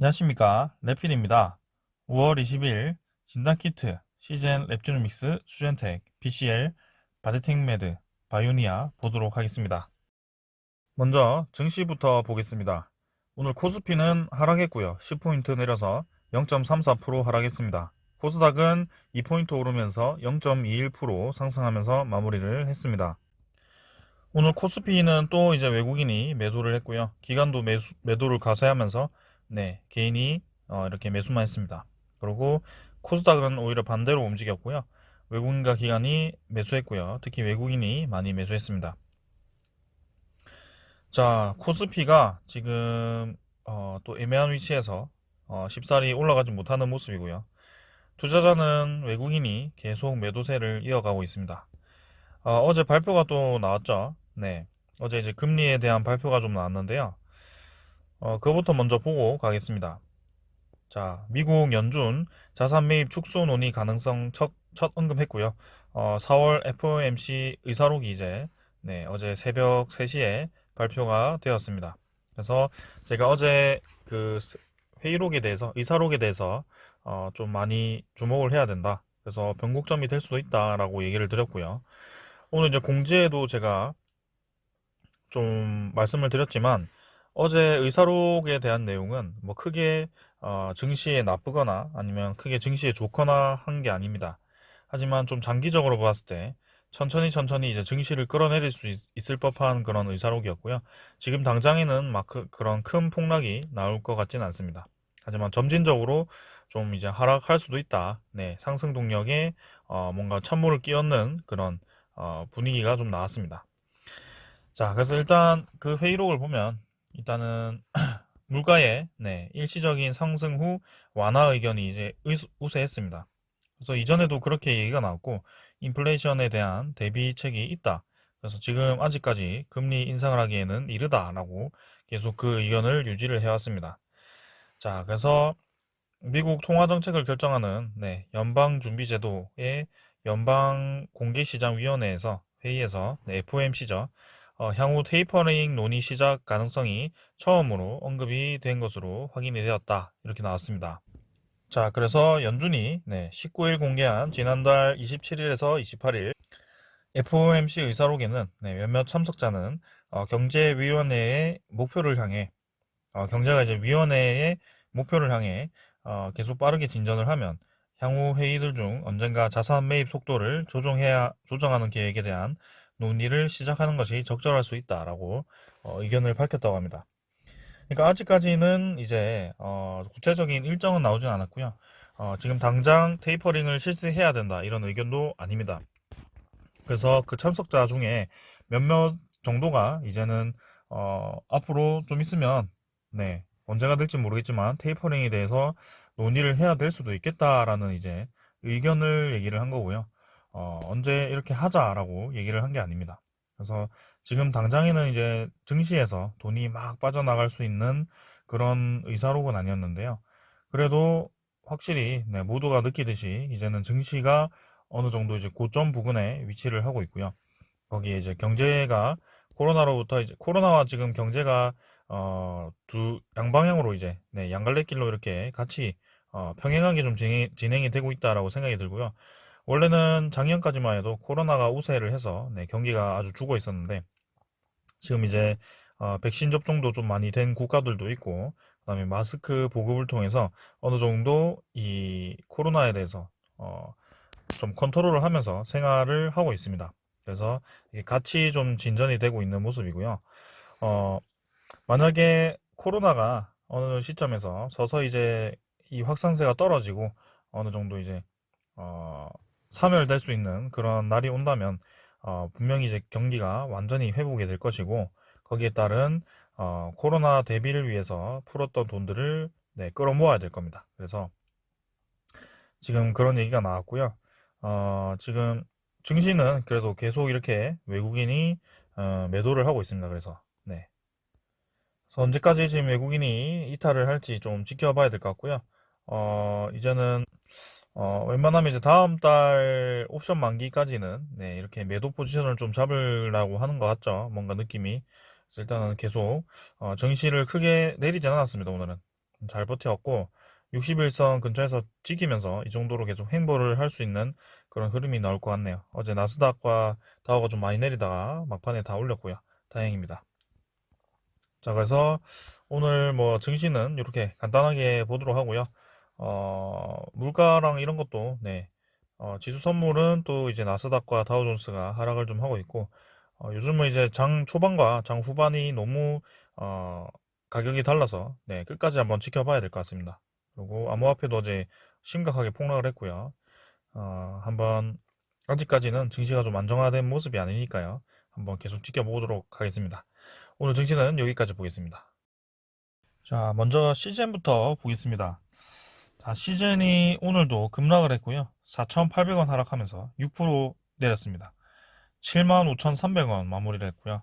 안녕하십니까. 래필입니다. 5월 20일 진단키트 시젠 랩주노믹스 수젠텍 BCL 바제텍메드 바이오니아 보도록 하겠습니다. 먼저 증시부터 보겠습니다. 오늘 코스피는 하락했고요. 10포인트 내려서 0.34% 하락했습니다. 코스닥은 2포인트 오르면서 0.21% 상승하면서 마무리를 했습니다. 오늘 코스피는 또 이제 외국인이 매도를 했고요. 기관도 매수, 매도를 가세하면서 네, 개인이 어, 이렇게 매수만 했습니다. 그리고 코스닥은 오히려 반대로 움직였고요. 외국인과 기관이 매수했고요. 특히 외국인이 많이 매수했습니다. 자, 코스피가 지금 어, 또 애매한 위치에서 어, 쉽사리 올라가지 못하는 모습이고요. 투자자는 외국인이 계속 매도세를 이어가고 있습니다. 어, 제 발표가 또 나왔죠. 네, 어제 이제 금리에 대한 발표가 좀 나왔는데요. 어, 그거부터 먼저 보고 가겠습니다. 자, 미국 연준 자산 매입 축소 논의 가능성 첫, 첫 언급했고요. 어, 4월 FOMC 의사록이 이제 네, 어제 새벽 3시에 발표가 되었습니다. 그래서 제가 어제 그 회의록에 대해서 의사록에 대해서 어, 좀 많이 주목을 해야 된다. 그래서 변곡점이 될 수도 있다라고 얘기를 드렸고요. 오늘 이제 공지에도 제가 좀 말씀을 드렸지만 어제 의사록에 대한 내용은 뭐 크게 어, 증시에 나쁘거나 아니면 크게 증시에 좋거나 한 게 아닙니다. 하지만 좀 장기적으로 봤을 때 천천히 천천히 이제 증시를 끌어내릴 수 있, 을 법한 그런 의사록이었고요. 지금 당장에는 막 그, 그런 큰 폭락이 나올 것 같지는 않습니다. 하지만 점진적으로 좀 이제 하락할 수도 있다. 네, 상승 동력에 어, 뭔가 찬물을 끼얹는 그런 어, 분위기가 좀 나왔습니다. 자, 그래서 일단 그 회의록을 보면 일단은 물가의 네, 일시적인 상승 후 완화 의견이 이제 우세했습니다. 그래서 이전에도 그렇게 얘기가 나왔고 인플레이션에 대한 대비책이 있다. 그래서 지금 아직까지 금리 인상을 하기에는 이르다라고 계속 그 의견을 유지를 해왔습니다. 자, 그래서 미국 통화 정책을 결정하는 네, 연방준비제도의 연방 공개시장위원회에서 회의에서 네, FOMC죠. 어, 향후 테이퍼링 논의 시작 가능성이 처음으로 언급이 된 것으로 확인이 되었다. 이렇게 나왔습니다. 자, 그래서 연준이 네, 19일 공개한 지난달 27일에서 28일 FOMC 의사록에는 네, 몇몇 참석자는 어, 경제위원회의 목표를 향해 어, 경제가 이제 위원회의 목표를 향해 어, 계속 빠르게 진전을 하면 향후 회의들 중 언젠가 자산 매입 속도를 조정해야 조정하는 계획에 대한 논의를 시작하는 것이 적절할 수 있다라고 어, 의견을 밝혔다고 합니다. 그러니까 아직까지는 이제 어, 구체적인 일정은 나오진 않았고요. 어, 지금 당장 테이퍼링을 실시해야 된다 이런 의견도 아닙니다. 그래서 그 참석자 중에 몇몇 정도가 이제는 어, 앞으로 좀 있으면 네 언제가 될지 모르겠지만 테이퍼링에 대해서 논의를 해야 될 수도 있겠다라는 이제 의견을 얘기를 한 거고요. 어, 언제 이렇게 하자라고 얘기를 한 게 아닙니다. 그래서 지금 당장에는 이제 증시에서 돈이 막 빠져나갈 수 있는 그런 의사록은 아니었는데요. 그래도 확실히 네, 모두가 느끼듯이 이제는 증시가 어느 정도 이제 고점 부근에 위치를 하고 있고요. 거기에 이제 경제가 코로나로부터 이제 코로나와 지금 경제가 어, 두 양방향으로 이제 네, 양갈래길로 이렇게 같이 어, 평행하게 좀 진행, 진행이 되고 있다라고 생각이 들고요. 원래는 작년까지만 해도 코로나가 우세를 해서 네, 경기가 아주 죽어 있었는데 지금 이제 어, 백신 접종도 좀 많이 된 국가들도 있고 그다음에 마스크 보급을 통해서 어느 정도 이 코로나에 대해서 어, 좀 컨트롤을 하면서 생활을 하고 있습니다. 그래서 같이 좀 진전이 되고 있는 모습이고요. 어, 만약에 코로나가 어느 시점에서 서서 이제 이 확산세가 떨어지고 어느 정도 이제 어, 사멸될 수 있는 그런 날이 온다면 어, 분명히 이제 경기가 완전히 회복이 될 것이고 거기에 따른 어, 코로나 대비를 위해서 풀었던 돈들을 네, 끌어모아야 될 겁니다. 그래서 지금 그런 얘기가 나왔고요. 어, 지금 증시는 그래도 계속 이렇게 외국인이 어, 매도를 하고 있습니다. 그래서 네. 그래서 언제까지 지금 외국인이 이탈을 할지 좀 지켜봐야 될 것 같고요. 어, 이제는 어, 웬만하면 이제 다음 달 옵션 만기까지는 네, 이렇게 매도 포지션을 좀 잡으려고 하는 것 같죠. 뭔가 느낌이. 그래서 일단은 계속 어, 정시를 크게 내리진 않았습니다. 오늘은. 잘 버텨왔고 61선 근처에서 지키면서 이 정도로 계속 횡보를 할 수 있는 그런 흐름이 나올 것 같네요. 어제 나스닥과 다우가 좀 많이 내리다가 막판에 다 올렸고요. 다행입니다. 자, 그래서 오늘 뭐 증시는 이렇게 간단하게 보도록 하고요. 어, 물가랑 이런 것도 네. 어, 지수 선물은 또 이제 나스닥과 다우존스가 하락을 좀 하고 있고 어, 요즘은 이제 장 초반과 장 후반이 너무 어, 가격이 달라서 네, 끝까지 한번 지켜봐야 될 것 같습니다. 그리고 암호화폐도 어제 심각하게 폭락을 했고요. 어, 한번 아직까지는 증시가 좀 안정화된 모습이 아니니까요. 한번 계속 지켜보도록 하겠습니다. 오늘 증시는 여기까지 보겠습니다. 자, 먼저 시젠부터 보겠습니다. 자, 시젠이 오늘도 급락을 했고요. 4,800원 하락하면서 6% 내렸습니다. 75,300원 마무리를 했고요.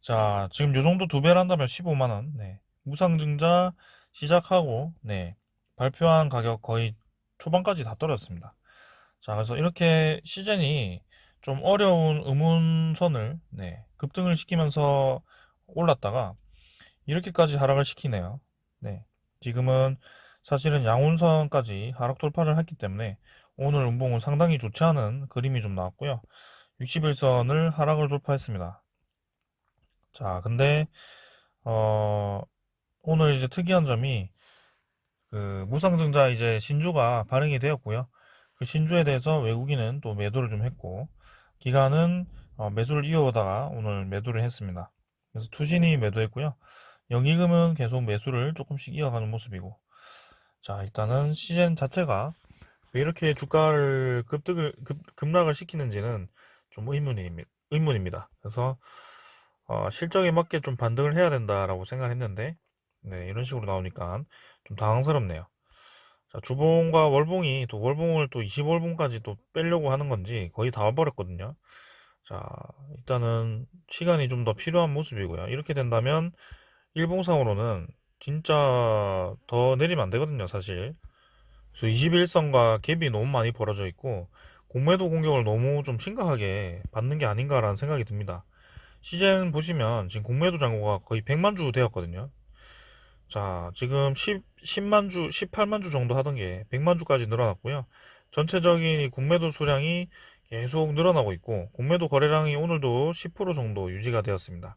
자, 지금 요 정도 두 배를 한다면 15만원. 네. 무상증자 시작하고, 네. 발표한 가격 거의 초반까지 다 떨어졌습니다. 자, 그래서 이렇게 시젠이 좀 어려운 의문선을, 네. 급등을 시키면서 올랐다가 이렇게까지 하락을 시키네요. 네. 지금은 사실은 양운선까지 하락 돌파를 했기 때문에 오늘 운봉은 상당히 좋지 않은 그림이 좀 나왔고요. 61선을 하락을 돌파했습니다. 자, 근데 어, 오늘 이제 특이한 점이 그 무상증자 이제 신주가 발행이 되었고요. 그 신주에 대해서 외국인은 또 매도를 좀 했고 기간은 어, 매수를 이어오다가 오늘 매도를 했습니다. 그래서 투신이 매도했고요. 영희금은 계속 매수를 조금씩 이어가는 모습이고 자 일단은 시젠 자체가 왜 이렇게 주가를 급등을 급, 급락을 시키는지는 좀 의문입니다. 의문입니다. 그래서 어, 실적에 맞게 좀 반등을 해야 된다라고 생각했는데 네, 이런 식으로 나오니까 좀 당황스럽네요. 자, 주봉과 월봉이 또 월봉을 또 20월봉까지 또 빼려고 하는 건지 거의 다 와버렸거든요. 자, 일단은 시간이 좀 더 필요한 모습이고요. 이렇게 된다면 일봉상으로는 진짜 더 내리면 안 되거든요, 사실. 그래서 21선과 갭이 너무 많이 벌어져 있고 공매도 공격을 너무 좀 심각하게 받는 게 아닌가라는 생각이 듭니다. 시젠 보시면 지금 공매도 잔고가 거의 100만 주 되었거든요. 자, 지금 10, 10만 주, 18만 주 정도 하던 게 100만 주까지 늘어났고요. 전체적인 이 공매도 수량이 계속 늘어나고 있고 공매도 거래량이 오늘도 10% 정도 유지가 되었습니다.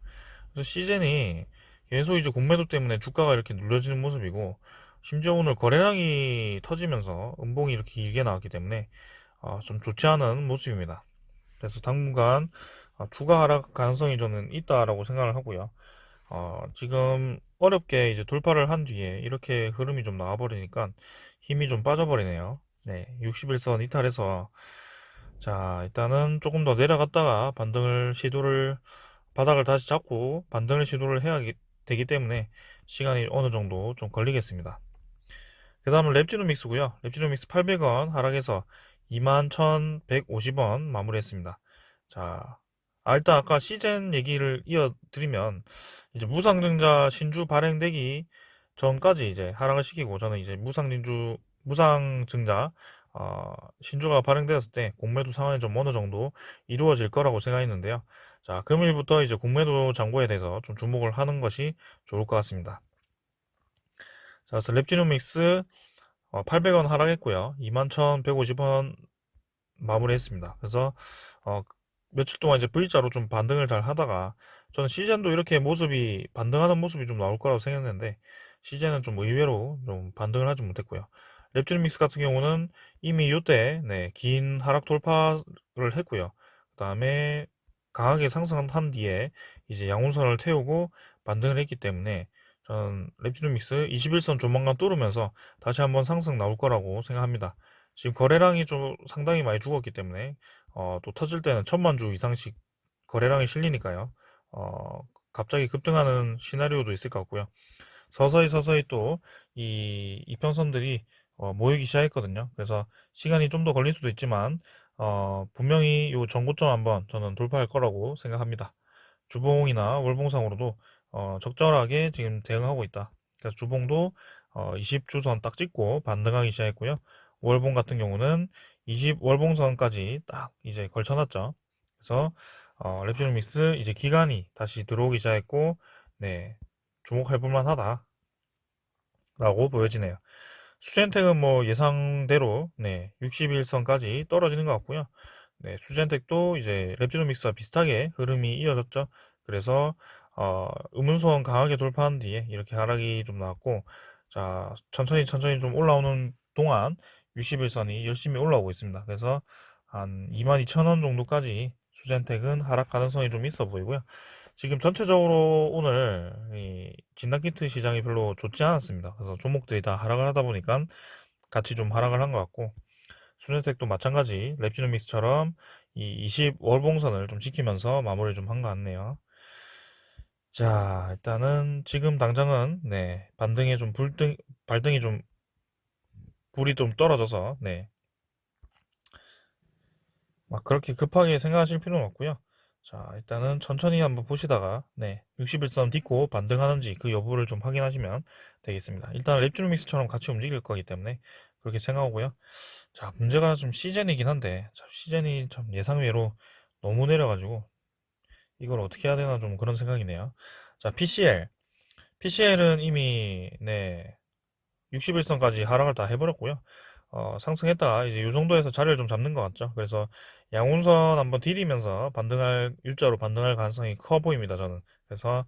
그래서 시젠이 계속 이제 공매도 때문에 주가가 이렇게 눌려지는 모습이고 심지어 오늘 거래량이 터지면서 음봉이 이렇게 길게 나왔기 때문에 어, 좀 좋지 않은 모습입니다. 그래서 당분간 어, 추가 하락 가능성이 저는 있다라고 생각을 하고요. 어, 지금 어렵게 이제 돌파를 한 뒤에 이렇게 흐름이 좀 나와버리니까 힘이 좀 빠져버리네요. 네, 61선 이탈해서 자, 일단은 조금 더 내려갔다가 반등을 시도를 바닥을 다시 잡고 반등을 시도를 해야 되기 때문에 시간이 어느 정도 좀 걸리겠습니다. 그 다음은 랩지노믹스고요. 랩지노믹스 800원 하락해서 21,150원 마무리했습니다. 자, 아, 일단 아까 시젠 얘기를 이어드리면 이제 무상증자 신주 발행되기 전까지 이제 하락을 시키고 저는 이제 무상진주 무상증자 어, 신주가 발행되었을 때 공매도 상황이 좀 어느 정도 이루어질 거라고 생각했는데요. 자, 금일부터 이제 공매도 잔고에 대해서 좀 주목을 하는 것이 좋을 것 같습니다. 자, 그래서 랩지노믹스 어, 800원 하락했고요. 21,150원 마무리했습니다. 그래서 어, 며칠 동안 이제 V자로 좀 반등을 잘 하다가 저는 시즌도 이렇게 모습이 반등하는 모습이 좀 나올 거라고 생각했는데 시즌은 좀 의외로 좀 반등을 하지 못했고요. 랩지노믹스 같은 경우는 이미 이때 네, 긴 하락 돌파를 했고요. 그 다음에 강하게 상승한 뒤에 이제 양운선을 태우고 반등을 했기 때문에 저는 랩지노믹스 21선 조만간 뚫으면서 다시 한번 상승 나올 거라고 생각합니다. 지금 거래량이 좀 상당히 많이 죽었기 때문에 어, 또 터질 때는 천만 주 이상씩 거래량이 실리니까요. 어, 갑자기 급등하는 시나리오도 있을 것 같고요. 서서히 서서히 또 이 이평선들이 어, 모이기 시작했거든요. 그래서 시간이 좀 더 걸릴 수도 있지만 어, 분명히 이 전고점 한번 저는 돌파할 거라고 생각합니다. 주봉이나 월봉상으로도 어, 적절하게 지금 대응하고 있다. 그래서 주봉도 어, 20주선 딱 찍고 반등하기 시작했고요. 월봉 같은 경우는 20 월봉선까지 딱 이제 걸쳐놨죠. 그래서 어, 랩지노믹스 이제 기간이 다시 들어오기 시작했고, 네 주목할 볼만하다. 라고 보여지네요. 수젠텍은 뭐 예상대로 네, 61선까지 떨어지는 것 같고요. 네, 수젠텍도 이제 랩지노믹스와 비슷하게 흐름이 이어졌죠. 그래서 어, 음운선 강하게 돌파한 뒤에 이렇게 하락이 좀 나왔고 자 천천히 천천히 좀 올라오는 동안 61선이 열심히 올라오고 있습니다. 그래서 한 22,000원 정도까지 수젠텍은 하락 가능성이 좀 있어 보이고요. 지금 전체적으로 오늘 이 진단키트 시장이 별로 좋지 않았습니다. 그래서 종목들이 다 하락을 하다 보니까 같이 좀 하락을 한 것 같고 수젠텍도 마찬가지 랩지노믹스처럼 이 20월 봉선을 좀 지키면서 마무리 좀 한 것 같네요. 자, 일단은 지금 당장은 네, 반등에 좀 불등 발등이 좀 불이 좀 떨어져서 네. 막 그렇게 급하게 생각하실 필요는 없고요. 자, 일단은 천천히 한번 보시다가 네, 61선 딛고 반등하는지 그 여부를 좀 확인하시면 되겠습니다. 일단 랩주루믹스처럼 같이 움직일 거기 때문에 그렇게 생각하고요. 자, 문제가 좀 시즌이긴 한데 참 시즌이 참 예상외로 너무 내려가지고 이걸 어떻게 해야 되나 좀 그런 생각이네요. 자, PCL. PCL은 이미 네, 61선까지 하락을 다 해버렸고요. 어, 상승했다가 이제 이 정도에서 자리를 좀 잡는 것 같죠. 그래서 양운선 한번 디디면서 반등할 일자로 반등할 가능성이 커 보입니다. 저는 그래서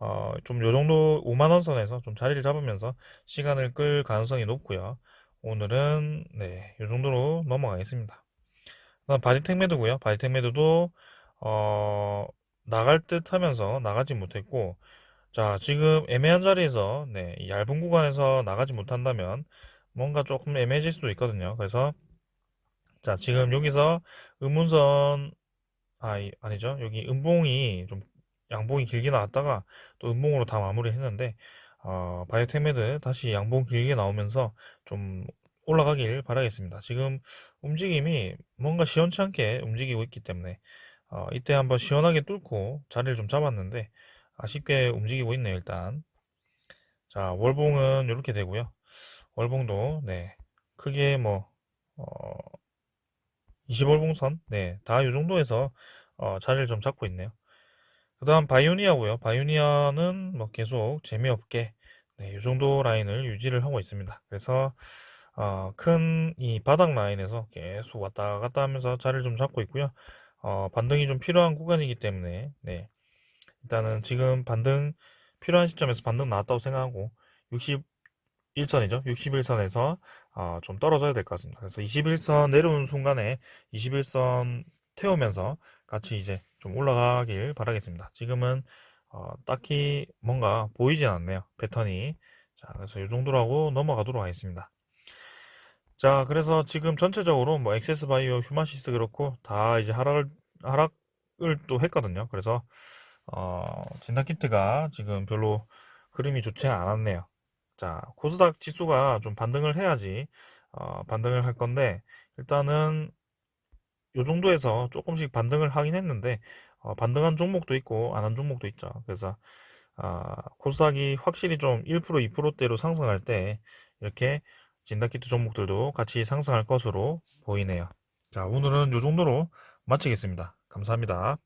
어, 좀 요 정도 5만 원 선에서 좀 자리를 잡으면서 시간을 끌 가능성이 높고요. 오늘은 네, 요 정도로 넘어가겠습니다. 바디텍 매도고요. 바디텍 매도도 어, 나갈 듯 하면서 나가지 못했고 자, 지금 애매한 자리에서 네, 이 얇은 구간에서 나가지 못한다면 뭔가 조금 애매해질 수도 있거든요. 그래서 자, 지금 여기서 음운선 아, 이- 아니죠. 여기 음봉이 좀 양봉이 길게 나왔다가 또 음봉으로 다 마무리했는데 어, 바이오텍매드 다시 양봉 길게 나오면서 좀 올라가길 바라겠습니다. 지금 움직임이 뭔가 시원치 않게 움직이고 있기 때문에 어, 이때 한번 시원하게 뚫고 자리를 좀 잡았는데 아쉽게 움직이고 있네요, 일단. 자, 월봉은 이렇게 되고요. 월봉도 네, 크게 뭐 어, 20월봉선 네, 다 이 정도에서 어, 자리를 좀 잡고 있네요. 그 다음 바이오니아고요. 바이오니아는 뭐 계속 재미없게 네, 이 정도 라인을 유지를 하고 있습니다. 그래서 어, 큰 이 바닥 라인에서 계속 왔다 갔다 하면서 자리를 좀 잡고 있고요. 어, 반등이 좀 필요한 구간이기 때문에 네, 일단은 지금 반등 필요한 시점에서 반등 나왔다고 생각하고 61선이죠. 61선에서 어, 좀 떨어져야 될 것 같습니다. 그래서 21선 내려오는 순간에 21선 태우면서 같이 이제 좀 올라가길 바라겠습니다. 지금은 어, 딱히 뭔가 보이진 않네요. 패턴이. 자, 그래서 이 정도로 하고 넘어가도록 하겠습니다. 자, 그래서 지금 전체적으로 뭐 엑세스 바이오, 휴마시스 그렇고 다 이제 하락을 하락을 또 했거든요. 그래서 어, 진단 키트가 지금 별로 흐름이 좋지 않았네요. 자, 코스닥 지수가 좀 반등을 해야지 어, 반등을 할 건데 일단은 요 정도에서 조금씩 반등을 하긴 했는데 어, 반등한 종목도 있고 안 한 종목도 있죠. 그래서 아, 코스닥이 확실히 좀 1% 2%대로 상승할 때 이렇게 진단키트 종목들도 같이 상승할 것으로 보이네요. 자, 오늘은 요 정도로 마치겠습니다. 감사합니다.